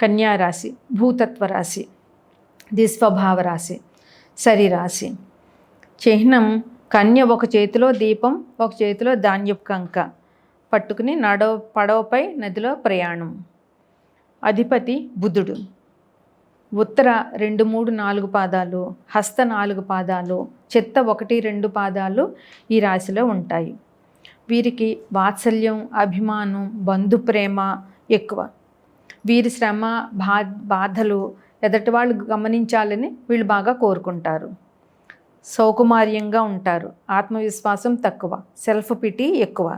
కన్యారాశి భూతత్వ రాశి దిస్వభావ రాశి సరిరాశి చిహ్నం కన్య ఒక చేతిలో దీపం ఒక చేతిలో ధాన్యపు కంక. పట్టుకుని నడవ పడవపై నదిలో ప్రయాణం. అధిపతి బుధుడు. ఉత్తర రెండు మూడు నాలుగు పాదాలు హస్త నాలుగు పాదాలు చిత్త ఒకటి రెండు పాదాలు ఈ రాశిలో ఉంటాయి. వీరికి వాత్సల్యం అభిమానం బంధుప్రేమ ఎక్కువ. వీరి శ్రమ బా బాధలు ఎదటి వాళ్ళు గమనించాలని వీళ్ళు బాగా కోరుకుంటారు. సౌకుమార్యంగా ఉంటారు. ఆత్మవిశ్వాసం తక్కువ. సెల్ఫ్ పిటి ఎక్కువ.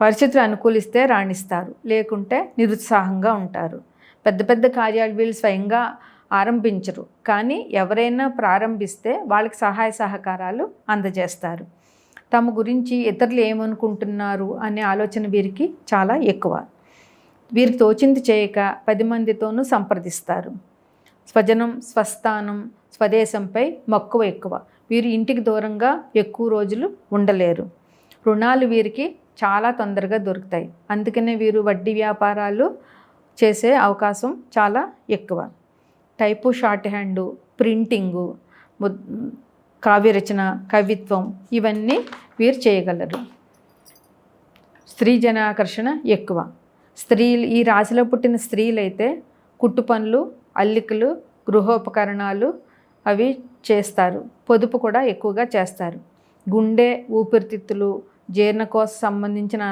పరిస్థితులు అనుకూలిస్తే రాణిస్తారు. లేకుంటే నిరుత్సాహంగా ఉంటారు. పెద్ద పెద్ద కార్యాలు వీళ్ళు స్వయంగా ఆరంభించరు. కానీ ఎవరైనా ప్రారంభిస్తే వాళ్ళకి సహాయ సహకారాలు అందజేస్తారు. తమ గురించి ఇతరులు ఏమనుకుంటున్నారు అనే ఆలోచన వీరికి చాలా ఎక్కువ. వీరికి తోచింది చేయక పది మందితోనూ సంప్రదిస్తారు. స్వజనం స్వస్థానం స్వదేశంపై మక్కువ ఎక్కువ. వీరు ఇంటికి దూరంగా ఎక్కువ రోజులు ఉండలేరు. రుణాలు వీరికి చాలా తొందరగా దొరుకుతాయి. అందుకనే వీరు వడ్డీ వ్యాపారాలు చేసే అవకాశం చాలా ఎక్కువ. టైపు షార్ట్ హ్యాండు ప్రింటింగు కావ్యరచన కవిత్వం ఇవన్నీ వీరు చేయగలరు. స్త్రీ జనాకర్షణ ఎక్కువ. స్త్రీలు ఈ రాశిలో పుట్టిన స్త్రీలైతే కుట్టు పనులు అల్లికలు గృహోపకరణాలు అవి చేస్తారు. పొదుపు కూడా ఎక్కువగా చేస్తారు. గుండె ఊపిరితిత్తులు జీర్ణకోశ సంబంధించిన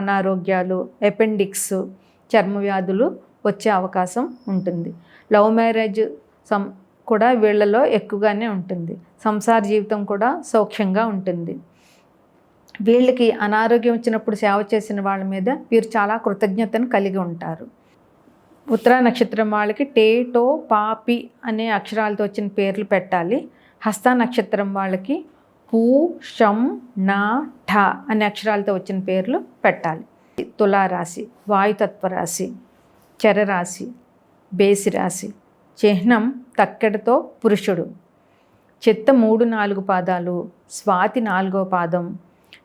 అనారోగ్యాలు అపెండిక్స్ చర్మ వ్యాధులు వచ్చే అవకాశం ఉంటుంది. లవ్ మ్యారేజ్ సం కూడా వీళ్ళలో ఎక్కువగానే ఉంటుంది. సంసార జీవితం కూడా సౌఖ్యంగా ఉంటుంది. వీళ్ళకి అనారోగ్యం వచ్చినప్పుడు సేవ చేసిన వాళ్ళ మీద వీరు చాలా కృతజ్ఞతను కలిగి ఉంటారు. ఉత్తరా నక్షత్రం వాళ్ళకి టే టో పాపి అనే అక్షరాలతో వచ్చిన పేర్లు పెట్టాలి. హస్త నక్షత్రం వాళ్ళకి హూ షం నా ఠ అనే అక్షరాలతో వచ్చిన పేర్లు పెట్టాలి. తులారాశి వాయుతత్వ రాశి చరరాశి బేసి రాశి చిహ్నం తక్కెడతో పురుషుడు. చెత్త మూడు నాలుగు పాదాలు స్వాతి నాలుగో పాదం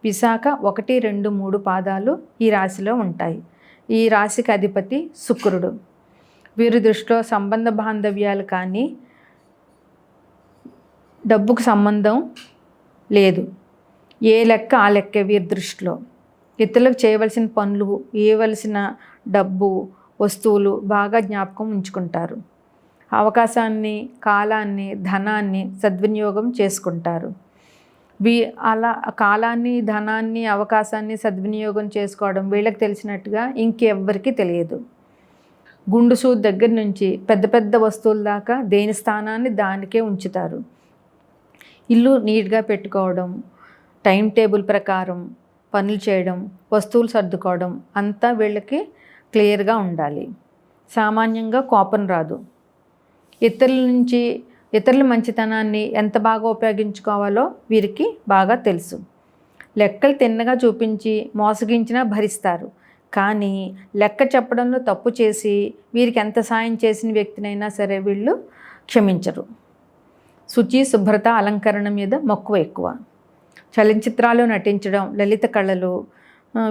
విశాఖ ఒకటి రెండు మూడు పాదాలు ఈ రాశిలో ఉంటాయి. ఈ రాశికి అధిపతి శుక్రుడు. వీరి దృష్టిలో సంబంధ బాంధవ్యాలు కానీ డబ్బుకు సంబంధం లేదు. ఏ లెక్క ఆ లెక్క వీరి దృష్టిలో. ఇతరులకు చేయవలసిన పనులు ఇవ్వవలసిన డబ్బు వస్తువులు బాగా జ్ఞాపకం ఉంచుకుంటారు. అవకాశాన్ని కాలాన్ని ధనాన్ని సద్వినియోగం చేసుకుంటారు. వీ అలా కాలాన్ని ధనాన్ని అవకాశాన్ని సద్వినియోగం చేసుకోవడం వీళ్ళకి తెలిసినట్టుగా ఇంకెవ్వరికీ తెలియదు. గుండు సూది దగ్గర నుంచి పెద్ద పెద్ద వస్తువుల దాకా దేని స్థానాన్ని దానికే ఉంచుతారు. ఇల్లు నీట్గా పెట్టుకోవడం టైం టేబుల్ ప్రకారం పనులు చేయడం వస్తువులు సర్దుకోవడం అంతా వీళ్ళకి క్లియర్గా ఉండాలి. సామాన్యంగా కోపం రాదు. ఇతరుల నుంచి ఇతరుల మంచితనాన్ని ఎంత బాగా ఉపయోగించుకోవాలో వీరికి బాగా తెలుసు. లెక్కలు తిన్నగా చూపించి మోసగించినా భరిస్తారు. కానీ లెక్క చెప్పడంలో తప్పు చేసి వీరికి ఎంత సాయం చేసిన వ్యక్తినైనా సరే వీళ్ళు క్షమించరు. శుచి శుభ్రత అలంకరణ మీద మక్కువ ఎక్కువ. చలనచిత్రాలు నటించడం లలిత కళలు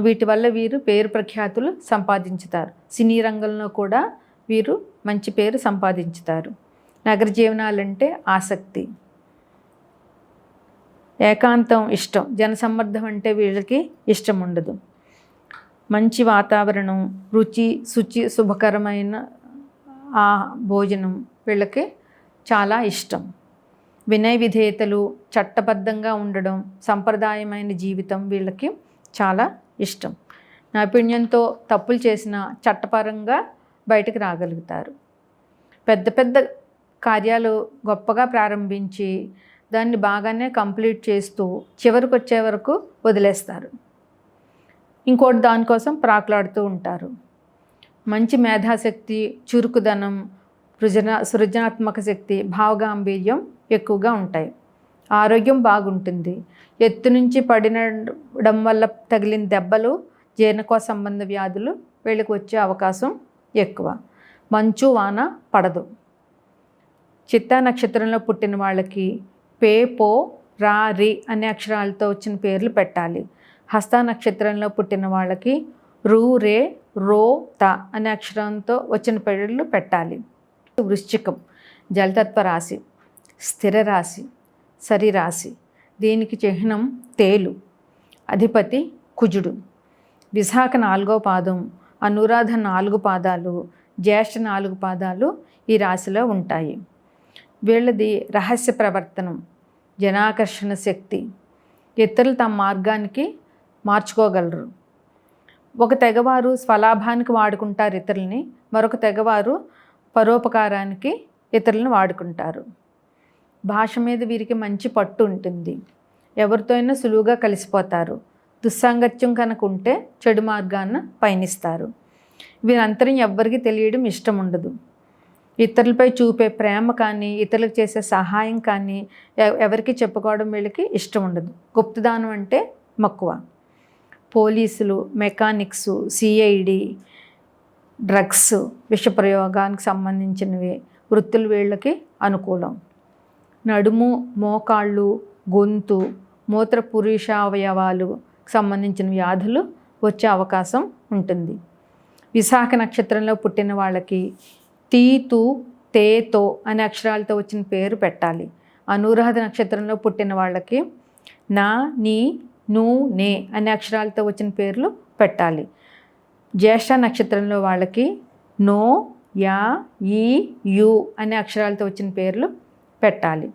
వీటి వల్ల వీరు పేరు ప్రఖ్యాతులు సంపాదించుతారు. సినీ రంగంలో కూడా వీరు మంచి పేరు సంపాదించుతారు. నగర జీవనాలంటే ఆసక్తి. ఏకాంతం ఇష్టం. జనసమ్మర్ధం అంటే వీళ్ళకి ఇష్టం ఉండదు మంచి వాతావరణం రుచి శుచి శుభకరమైన ఆ భోజనం వీళ్ళకి చాలా ఇష్టం. వినయ విధేయతలు చట్టబద్ధంగా ఉండడం సంప్రదాయమైన జీవితం వీళ్ళకి చాలా ఇష్టం. నైపుణ్యంతో తప్పులు చేసిన చట్టపరంగా బయటకు రాగలుగుతారు. పెద్ద పెద్ద కార్యాలు గొప్పగా ప్రారంభించి దాన్ని బాగానే కంప్లీట్ చేస్తూ చివరికి వచ్చే వరకు వదిలేస్తారు. ఇంకోటి దానికోసం ప్రాకులాడుతూ ఉంటారు. మంచి మేధాశక్తి చురుకుదనం సృజన సృజనాత్మక శక్తి భావగాంభీర్యం ఎక్కువగా ఉంటాయి. ఆరోగ్యం బాగుంటుంది. ఎత్తు నుంచి పడినడం వల్ల తగిలిన దెబ్బలు జీర్ణకోశ సంబంధ వ్యాధులు వీళ్ళకి వచ్చే అవకాశం ఎక్కువ. మంచు వాన పడదు. చిత్తా నక్షత్రంలో పుట్టిన వాళ్ళకి పే పో రా రి అనే అక్షరాలతో వచ్చిన పేర్లు పెట్టాలి. హస్త నక్షత్రంలో పుట్టిన వాళ్ళకి రూ రే రో త అనే అక్షరంతో వచ్చిన పేర్లు పెట్టాలి. వృశ్చికం జలతత్వ రాశి స్థిర రాశి సరి రాశి దీనికి చిహ్నం తేలు అధిపతి కుజుడు. విశాఖ నాలుగో పాదం అనురాధ నాలుగు పాదాలు జ్యేష్ఠ నాలుగు పాదాలు ఈ రాశిలో ఉంటాయి. వీళ్ళది రహస్య ప్రవర్తనం జనాకర్షణ శక్తి. ఇతరులు తమ మార్గానికి మార్చుకోగలరు. ఒక తెగవారు స్వలాభానికి వాడుకుంటారు ఇతరులని మరొక తెగవారు పరోపకారానికి ఇతరులను వాడుకుంటారు. భాష మీద వీరికి మంచి పట్టు ఉంటుంది. ఎవరితో అయినా సులువుగా కలిసిపోతారు. దుస్సాంగత్యం కనుక ఉంటే చెడు మార్గాన పయనిస్తారు. వీరంతరం ఎవ్వరికి తెలియడం ఇష్టం ఉండదు. ఇతరులపై చూపే ప్రేమ కానీ ఇతరులకు చేసే సహాయం కానీ ఎవరికి చెప్పుకోవడం వీళ్ళకి ఇష్టం ఉండదు. గుప్తదానం అంటే మక్కువ. పోలీసులు మెకానిక్స్ సిఐడి డ్రగ్స్ విషప్రయోగానికి సంబంధించినవి వృత్తులు వీళ్ళకి అనుకూలం. నడుము మోకాళ్ళు గొంతు మూత్ర పురుషావయవాలు సంబంధించిన వ్యాధులు వచ్చే అవకాశం ఉంటుంది. విశాఖ నక్షత్రంలో పుట్టిన వాళ్ళకి తీతు తేతో అనే అక్షరాలతో వచ్చిన పేరు పెట్టాలి. అనురాధ నక్షత్రంలో పుట్టిన వాళ్ళకి నా నీ నూ నే అనే అక్షరాలతో వచ్చిన పేర్లు పెట్టాలి. జ్యేష్ఠ నక్షత్రంలో వాళ్ళకి నో యా ఈ యు అనే అక్షరాలతో వచ్చిన పేర్లు పెట్టాలి.